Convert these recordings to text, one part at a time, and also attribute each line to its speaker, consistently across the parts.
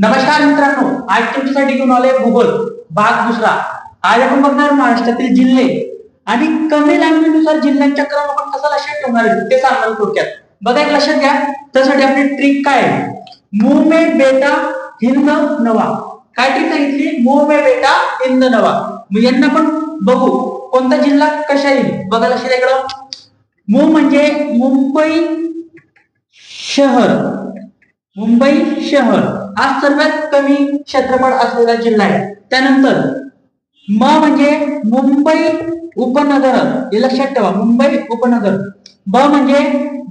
Speaker 1: नमस्कार मित्रांनो आज तुमच्यासाठी घेऊन आलोय भूगोल भाग दुसरा. आज आपण बघणार महाराष्ट्रातील जिल्हे आणि कमी लँग्वेजनुसार जिल्ह्यांच्या क्रम आपण कसा लक्षात ठेवणार ते सांगणार थोडक्यात. बघा एक लक्षात घ्या. त्यासाठी आपली ट्रिक काय आहे? मुंह में बेटा हिंद नवा. काय ट्रिक सांगितली? मुंह में बेटा हिंद नवा. मग यांना पण बघू. कोणता जिल्हा कशा येईल? बघा लक्षात इकडं. मुंह म्हणजे मुंबई शहर. मुंबई शहर. हा सर्वात कमी क्षेत्रफळ असलेला जिल्हा आहे. त्यानंतर म म्हणजे मुंबई उपनगर हे लक्षात ठेवा मुंबई उपनगर. ब म्हणजे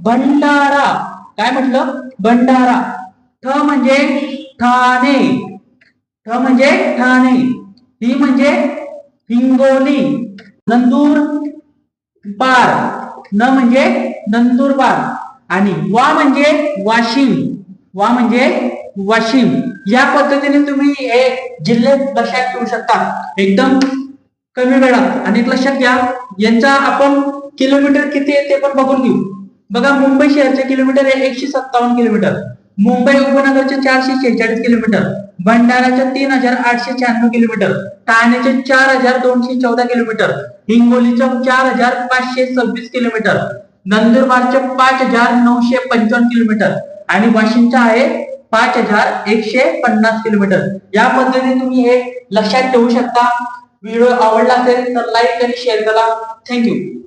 Speaker 1: भंडारा काय म्हटलं? भंडारा. ठ म्हणजे ठाणे. ठ म्हणजे ठाणे. ही म्हणजे हिंगोली. नंदूर पार. न म्हणजे नंदुरबार. आणि वा म्हणजे वाशिम. वा म्हणजे वाशिम. या पद्धतीने तुम्ही हे जिल्हे लक्षात ठेवू शकता. एकदम कमी वेळात. आणि लक्षात घ्या यांचा आपण किलोमीटर किती आहे ते पण बघून घेऊ. बघा मुंबई शहरचे किलोमीटर आहे एकशे सत्तावन्न किलोमीटर मुंबई उपनगरचे चारशे शेहेचाळीस किलोमीटर भंडाराचे तीन हजार आठशे शहाण्णव किलोमीटर ठाण्याचे चार हजार दोनशे चौदा किलोमीटर हिंगोलीचं चार हजार पाचशे सव्वीस किलोमीटर नंदुरबारचे पाच हजार नऊशे पंचावन्न किलोमीटर आणि वाशिमचा आहे पाच हजार एकशे पन्नास किलोमीटर. या पद्धतीने तुम्ही हे लक्षात ठेवू शकता. व्हिडिओ आवडला असेल तर लाईक आणि शेअर करा. थँक्यू